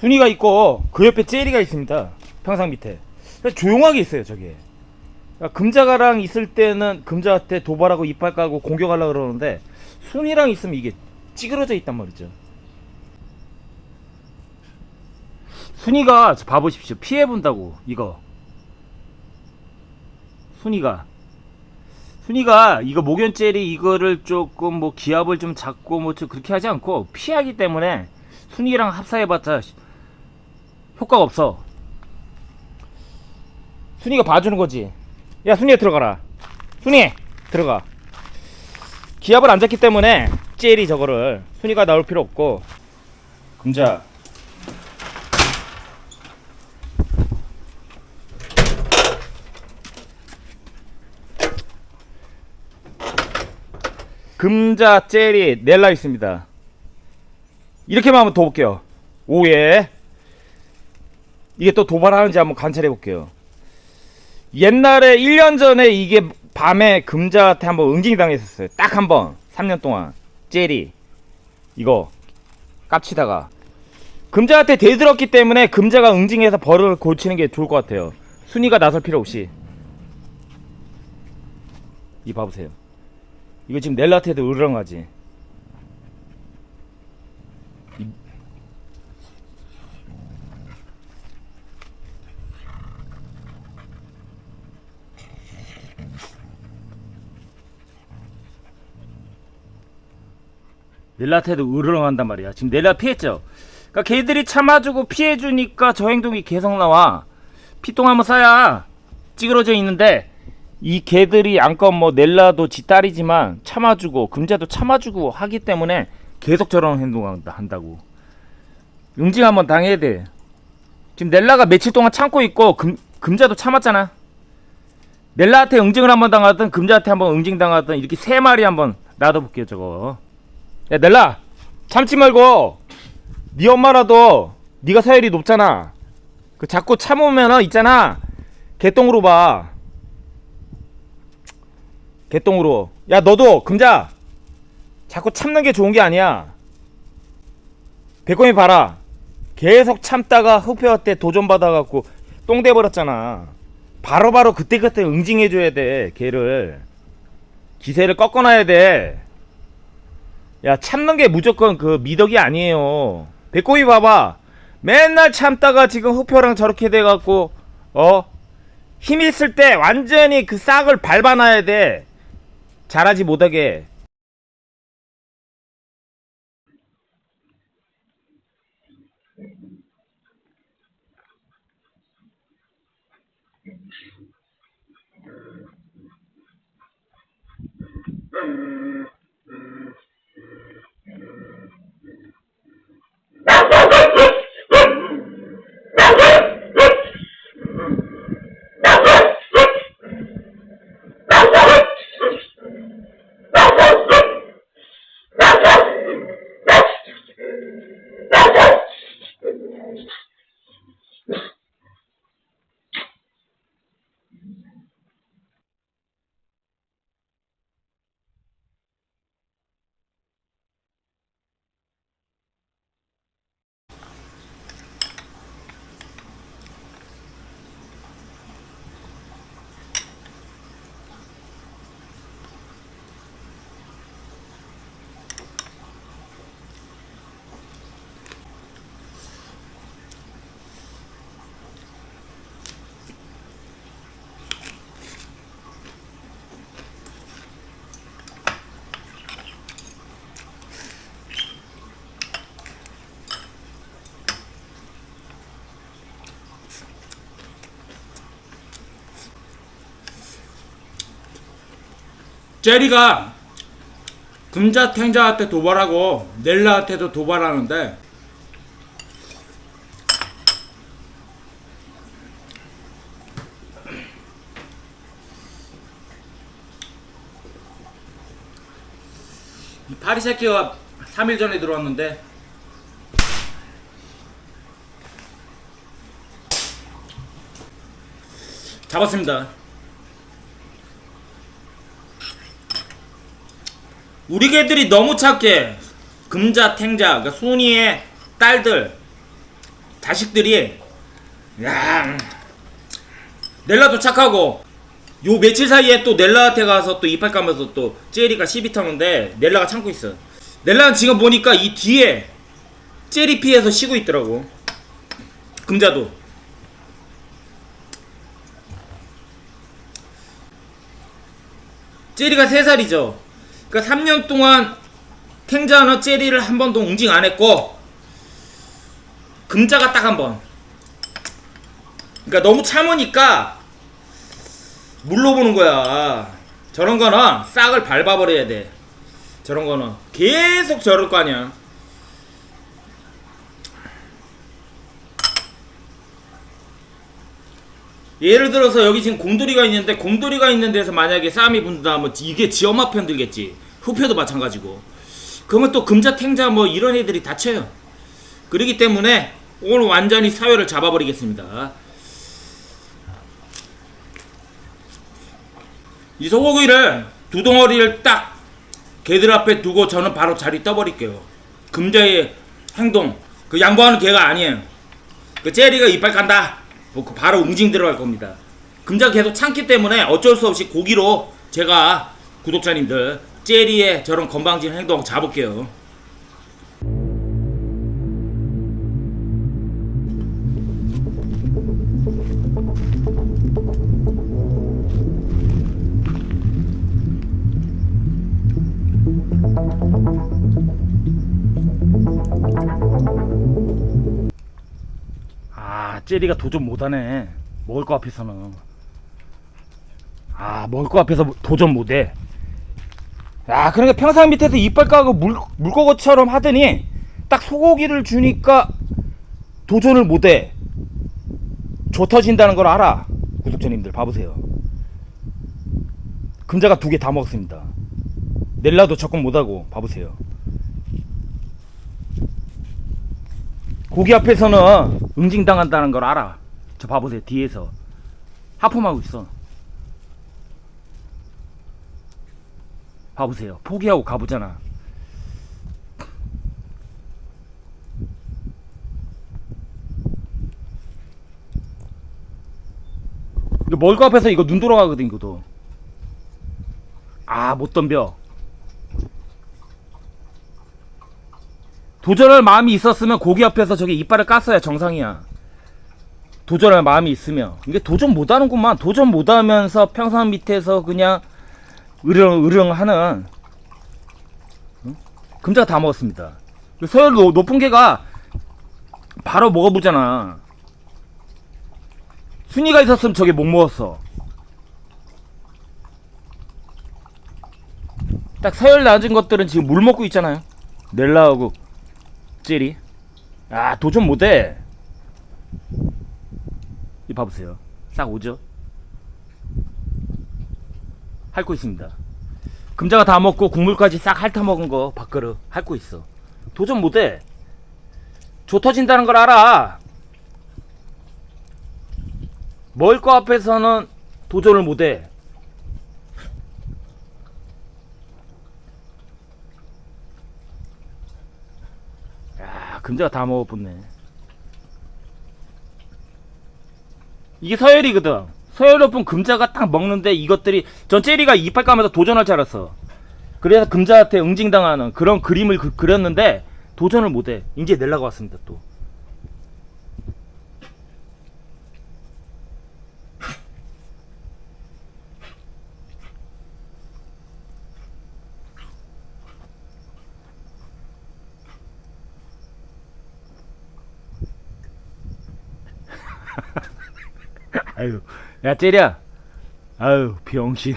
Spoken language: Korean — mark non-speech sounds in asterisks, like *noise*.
순이가 있고 그 옆에 젤리가 있습니다. 평상 밑에. 조용하게 있어요 저게. 그러니까 금자가랑 있을 때는 금자한테 도발하고 이빨 까고 공격하려고 그러는데 순이랑 있으면 이게 찌그러져 있단 말이죠. 순이가 저 봐보십시오. 피해 본다고 이거. 순이가 순이가 이거 목연젤이 이거를 조금 뭐 기압을 좀 잡고 뭐좀 그렇게 하지 않고 피하기 때문에 순이랑 합사해봤자 씨, 효과가 없어. 순이가 봐주는 거지. 야 순이야 들어가라. 순이 들어가. 기압을 안 잡기 때문에 젤이 저거를 순이가 나올 필요 없고 금자 금자 젤이 넬라 있습니다. 이렇게만 한번 더 볼게요. 오예. 이게 또 도발하는지 한번 관찰해 볼게요. 옛날에 1년 전에 이게 밤에 금자한테 한번 응징이 당했었어요. 딱 한 번. 3년 동안. 젤이. 이거. 깝치다가. 금자한테 대들었기 때문에 금자가 응징해서 벌을 고치는 게 좋을 것 같아요. 순위가 나설 필요 없이. 이 봐보세요. 이거 지금 넬라테도 으르렁하지. 넬라테도 으르렁한단 말이야. 지금 넬라 피했죠. 그러니까 걔들이 참아주고 피해주니까 저 행동이 계속 나와. 피똥 한번 싸야 찌그러져 있는데 이 개들이 안건 뭐 넬라도 지 딸이지만 참아주고 금자도 참아주고 하기 때문에 계속 저런 행동을 한다고 응징 한번 당해야 돼 지금 넬라가 며칠 동안 참고 있고 금, 금자도 참았잖아 넬라한테 응징을 한번 당하든 금자한테 한번 응징 당하든 이렇게 세 마리 한번 놔둬볼게요 저거 야 넬라 참지 말고 네 엄마라도 네가 사열이 높잖아. 그 자꾸 참으면은 있잖아. 개똥으로 봐. 개똥으로. 야 너도 금자. 자꾸 참는 게 좋은 게 아니야. 백곰이 봐라. 계속 참다가 흡혈 때 도전 받아갖고 똥 돼버렸잖아. 바로바로 그때그때 응징해줘야 돼 걔를. 기세를 꺾어놔야 돼 야 참는 게 무조건 그 미덕이 아니에요. 백곰이 봐봐. 맨날 참다가 지금 흡혈랑 저렇게 돼갖고 어? 힘 있을 때 완전히 그 싹을 밟아놔야 돼. 잘하지 못하게 제리가 금자 탱자한테 도발하고 넬라한테도 도발하는데 이 파리 새끼가 3일 전에 들어왔는데 잡았습니다. 우리 개들이 너무 착해. 금자, 탱자, 그러니까 순이의 딸들 자식들이 야 넬라도 착하고 요 며칠 사이에 또 넬라한테 가서 또 이빨 까면서 또 제리가 시비 터는데 넬라가 참고 있어. 넬라는 지금 보니까 이 뒤에 제리 피해서 쉬고 있더라고. 금자도. 제리가 3살이죠. 그러니까 3년 동안 탱자는 제리를 한 번도 웅징 안 했고 금자가 딱 한 번. 그러니까 너무 참으니까 물러보는 거야. 저런 거는 싹을 밟아버려야 돼. 저런 거는 계속 저럴 거 아니야. 예를 들어서 여기 지금 곰돌이가 있는데 곰돌이가 있는 데서 만약에 싸움이 분다면 이게 지 엄마 편 들겠지. 후표도 마찬가지고. 그러면 또 금자 탱자 뭐 이런 애들이 다쳐요. 그러기 때문에 오늘 완전히 사회를 잡아버리겠습니다. 이 소고기를 두 덩어리를 딱 개들 앞에 두고 저는 바로 자리 떠버릴게요. 금자의 행동 그 양보하는 개가 아니에요. 그 제리가 이빨 간다. 뭐그 바로 웅징 들어갈 겁니다. 금자가 계속 참기 때문에 어쩔 수 없이 고기로 제가 구독자님들 제리의 저런 건방진 행동 잡을게요. 아, 제리가 도전 못하네. 먹을 거 앞에서는. 아, 먹을 거 앞에서 도전 못해. 아, 그러니까 평상 밑에서 이빨 까고 물, 물고기처럼 하더니 딱 소고기를 주니까 도전을 못해. 조 터진다는 걸 알아. 구독자님들 봐보세요. 금자가 두 개 다 먹었습니다. 넬라도 접근 못하고 봐보세요. 고기 앞에서는 응징당한다는 걸 알아. 저 봐보세요 뒤에서 하품하고 있어. 봐보세요 포기하고 가보잖아. 이거 멀거 앞에서 이거 눈 돌아가거든 이거도. 아 못 덤벼. 도전할 마음이 있었으면 고기 앞에서 저기 이빨을 깠어야 정상이야. 도전할 마음이 있으면 이게 도전 못하는구만. 도전 못하면서 평상 밑에서 그냥 으릉으릉 하는 응? 금자가 다 먹었습니다. 그 서열 노- 높은 개가 바로 먹어보잖아. 순위가 있었으면 저게 못 먹었어. 딱 서열 낮은 것들은 지금 물 먹고 있잖아요. 넬라하고 젤이. 아 도전 못해. 이 봐보세요. 싹 오죠. 핥고 있습니다. 금자가 다 먹고 국물까지 싹 핥아 먹은 거 밥그릇 핥고 있어. 도전 못해. 조 터진다는 걸 알아. 먹을 거 앞에서는 도전을 못해. 야, 금자가 다 먹어봤네. 이게 서열이거든. 서열 높은 금자가 딱 먹는데 이것들이 전 제리가 이빨 까면서 도전할 줄 알았어. 그래서 금자한테 응징당하는 그런 그림을 그, 그렸는데 도전을 못해. 이제 낼라고 왔습니다 또. *laughs* 아유, 야 제리야. 아유 병신.